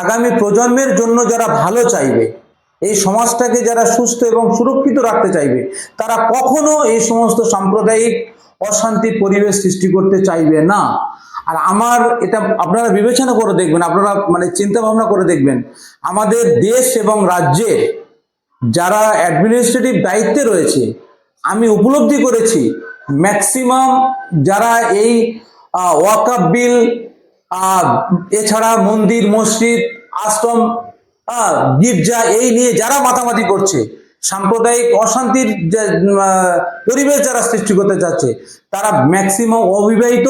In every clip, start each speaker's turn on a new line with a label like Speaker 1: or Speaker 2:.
Speaker 1: আগামী প্রজন্মের জন্য যারা ভালো চাইবে, এই সমাজটাকে যারা সুস্থ এবং সুরক্ষিত রাখতে চাইবে, তারা কখনো এই সমস্ত সাম্প্রদায়িক অশান্তির পরিবেশ সৃষ্টি করতে চাইবে না। আর আমার এটা আপনারা বিবেচনা করে দেখবেন, আপনারা মানে চিন্তা ভাবনা করে দেখবেন, আমাদের দেশ এবং রাজ্যের যারা অ্যাডমিনিস্ট্রেটিভ দায়িত্বে রয়েছে, আমি উপলব্ধি করেছি ম্যাক্সিমাম যারা এই ওয়াকাপ বিল এছাড়া মন্দির, মসজিদ, আশ্রম গির্জা, এই নিয়ে যারা মাতামাতি করছে, সাম্প্রদায়িক অশান্তির পরিবেশ যারা সৃষ্টি করতে চাচ্ছে, তারা ম্যাক্সিমাম অবিবাহিত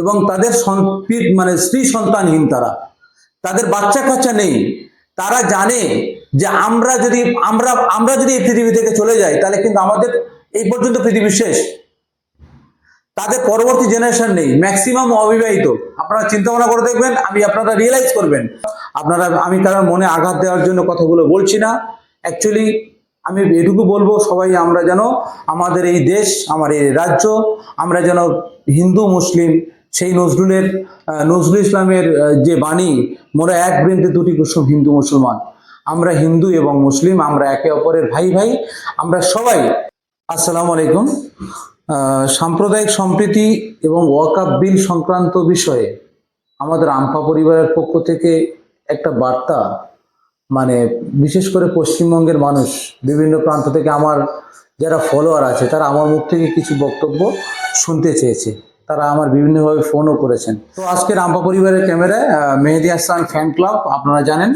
Speaker 1: এবং তাদের মানে স্ত্রী সন্তানহীন তারা। তাদের বাচ্চা কাচ্চা নেই। তারা জানে যে আমরা যদি, আমরা আমরা যদি এই পৃথিবী থেকে চলে যাই, তাহলে কিন্তু আমাদের এই পর্যন্ত পৃথিবী শেষ। তাদের পরবর্তী জেনারেশন নেই। ম্যাক্সিমাম অবিবাহিত। আপনারা চিন্তা ভাবনা করে দেখবেন, আমি আপনারা রিয়েলাইজ করবেন। আপনারা, আমি কারোর মনে আঘাত দেওয়ার জন্য কথাগুলো বলছি না। অ্যাকচুয়ালি আমি এটুকু বলব, সবাই আমরা যেন আমাদের এই দেশ, আমার এই রাজ্য, আমরা যেন হিন্দু, মুসলিম, সেই নজরুলের নজরুল ইসলামের যে বাণী, মোরা এক বৃন্দে দুটি কুসুম, হিন্দু, মুসলমান। আমরা হিন্দু এবং মুসলিম, আমরা একে অপরের ভাই ভাই আমরা সবাই। আসসালামু আলাইকুম। সাম্প্রদায়িক সম্প্রীতি এবং ওয়াকাপ বিল সংক্রান্ত বিষয়ে আমাদের আম্পা পরিবারের পক্ষ থেকে একটা বার্তা মানে বিশেষ করে পশ্চিমবঙ্গের মানুষ, বিভিন্ন প্রান্ত থেকে আমার যারা ফলোয়ার আছে, তারা আমার মুখ থেকে কিছু বক্তব্য শুনতে চেয়েছে। তারা আমার বিভিন্নভাবে ফোনও করেছেন। তো আজকের আম্পা পরিবারের ক্যামেরায় মেহেদি হাসান ফ্যান ক্লাব আপনারা জানেন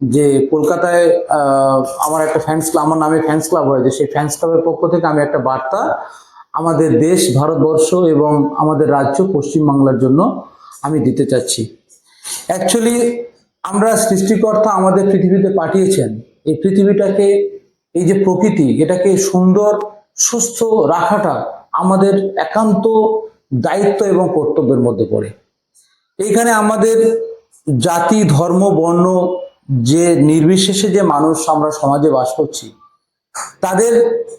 Speaker 1: যে কলকাতায় আমার একটা ফ্যান্স ক্লাব আমার নামে ফ্যান্স ক্লাব হয়েছে। সেই ফ্যান্স ক্লাবের পক্ষ থেকে আমি একটা বার্তা আমাদের দেশ, ভারতবর্ষ এবং আমাদের রাজ্য পশ্চিমবাংলার জন্য আমি দিতে চাচ্ছি। অ্যাকচুয়ালি আমরা সৃষ্টিকর্তা আমাদের পৃথিবীতে পাঠিয়েছেন। এই পৃথিবীটাকে, এই যে প্রকৃতি, এটাকে সুন্দর, সুস্থ রাখাটা আমাদের একান্ত দায়িত্ব এবং কর্তব্যের মধ্যে পড়ে। এইখানে আমাদের জাতি, ধর্ম, বর্ণ, যে নির্বিশেষে যে মানুষ আমরা সমাজে বাস করছি, তাদের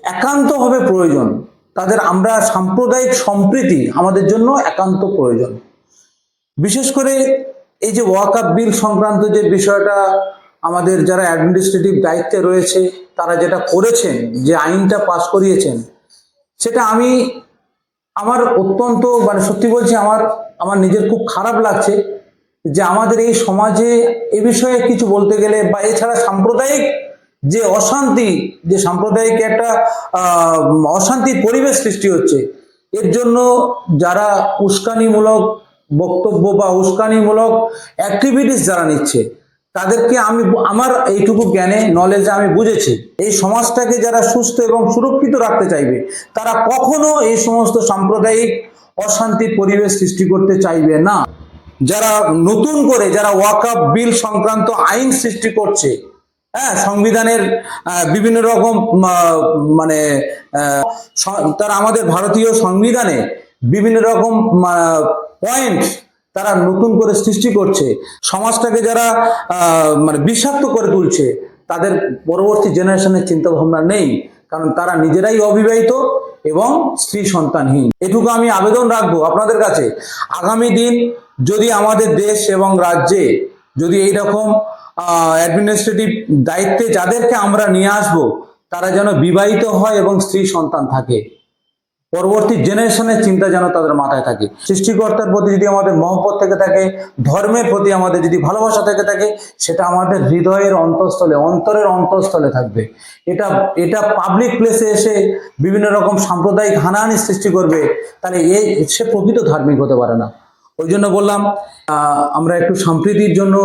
Speaker 1: একান্তভাবে প্রয়োজন। তাদের আমরা সাম্প্রদায়িক সম্প্রীতি আমাদের জন্য একান্ত প্রয়োজন। বিশেষ করে এই যে ওয়াকাপ বিল সংক্রান্ত যে বিষয়টা আমাদের যারা অ্যাডমিনিস্ট্রেটিভ দায়িত্বে রয়েছে, তারা যেটা করেছেন, যে আইনটা পাশ করিয়েছেন, সেটা আমি আমার অত্যন্ত মানে সত্যি বলছি আমার আমার নিজের খুব খারাপ লাগছে যে আমাদের এই সমাজে এ বিষয়ে কিছু বলতে গেলে বা এছাড়া সাম্প্রদায়িক যে অশান্তি, যে সাম্প্রদায়িক একটা অশান্তির পরিবেশ সৃষ্টি হচ্ছে, এর জন্য যারা উস্কানিমূলক বক্তব্য বা উস্কানিমূলক অ্যাক্টিভিটিস যারা নিচ্ছে, তাদেরকে আমি, আমার এইটুকু জ্ঞানে নলেজে আমি বুঝেছি, এই সমাজটাকে যারা সুস্থ এবং সুরক্ষিত রাখতে চাইবে, তারা কখনো এই সমস্ত সাম্প্রদায়িক অশান্তির পরিবেশ সৃষ্টি করতে চাইবে না। যারা নতুন করে, যারা ওয়াকআপ বিল সংক্রান্ত আইন সৃষ্টি করছে হ্যাঁ সংবিধানের বিভিন্ন রকম মানে তারা আমাদের ভারতীয় সংবিধানে বিভিন্ন রকম পয়েন্ট তারা নতুন করে সৃষ্টি করছে। সমাজটাকে যারা মানে বিষাক্ত করে তুলছে, তাদের পরবর্তী জেনারেশনের চিন্তা ভাবনা নেই, কারণ তারা নিজেরাই অবিবাহিত এবং স্ত্রী সন্তানহীন। এটুকু আমি আবেদন রাখব আপনাদের কাছে। আগামী দিন যদি আমাদের দেশ এবং রাজ্যে যদি এইরকম অ্যাডমিনিস্ট্রেটিভ দায়িত্বে যাদেরকে আমরা নিয়ে আসব, তারা যেন বিবাহিত হয় এবং স্ত্রী সন্তান থাকে। পরবর্তী জেনারেশনের চিন্তা যেন তাদের মাথায় থাকে। সৃষ্টিকর্তার প্রতি যদি আমাদের মহব্বত থেকে থাকে, ধর্মের প্রতি আমাদের যদি ভালোবাসা থেকে থাকে, সেটা আমাদের হৃদয়ের অন্তঃস্থলে, অন্তরের অন্তঃস্থলে থাকবে। এটা এটা পাবলিক প্লেসে এসে বিভিন্ন রকম সাম্প্রদায়িক হানাহানি সৃষ্টি করবে, তাহলে এ, সে প্রকৃত ধার্মিক হতে পারে না। ওই জন্য বললাম আমরা একটু সম্প্রীতির জন্য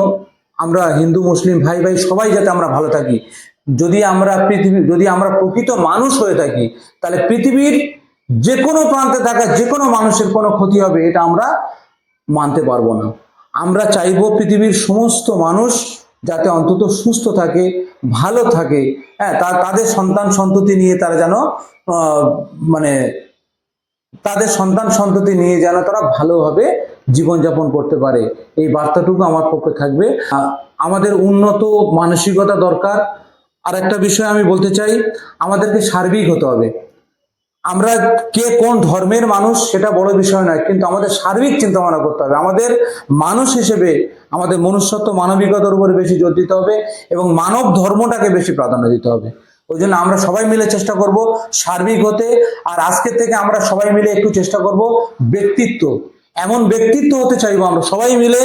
Speaker 1: আমরা হিন্দু, মুসলিম ভাই ভাই সবাই যাতে আমরা ভালো থাকি। যদি আমরা পৃথিবী, যদি আমরা প্রকৃত মানুষ হয়ে থাকি, তাহলে পৃথিবীর যে কোনো প্রান্তে থাকা যে কোনো মানুষের কোনো ক্ষতি হবে, এটা আমরা মানতে পারব না। আমরা চাইব পৃথিবীর সমস্ত মানুষ যাতে অন্তত সুস্থ থাকে, ভালো থাকে। হ্যাঁ তাদের সন্তান সন্ততি নিয়ে তারা যেন মানে তাদের সন্তান সন্ততি নিয়ে যেন তারা ভালোভাবে জীবনযাপন করতে পারে। এই বার্তাটুকু আমার পক্ষে থাকবে। আমাদের উন্নত মানসিকতা দরকার। আর একটা বিষয় আমি বলতে চাই, আমাদেরকে সার্বিক হতে হবে। আমরা কে কোন ধর্মের মানুষ সেটা বড় বিষয় নয়, কিন্তু আমাদের সার্বিক চিন্তা ভাবনা করতে হবে। আমাদের মানুষ হিসেবে আমাদের মনুষ্যত্ব মানবিকতার উপরে বেশি জোর দিতে হবে এবং মানব ধর্মটাকে বেশি প্রাধান্য দিতে হবে। ওই জন্য আমরা সবাই মিলে চেষ্টা করব সার্বিক হতে, আর আজকের থেকে আমরা সবাই মিলে একটু চেষ্টা করব ব্যক্তিত্ব। এমন ব্যক্তিত্ব হতে চাইব আমরা, সবাই মিলে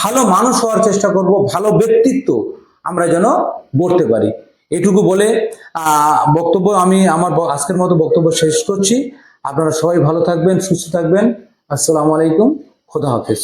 Speaker 1: ভালো মানুষ হওয়ার চেষ্টা করব, ভালো ব্যক্তিত্ব আমরা যেন গড়তে পারি। এটুকু বলে বক্তব্য আমি আমার আজকের মতো বক্তব্য শেষ করছি। আপনারা সবাই ভালো থাকবেন, সুস্থ থাকবেন। আসসালামু আলাইকুম, খোদা হাফেজ।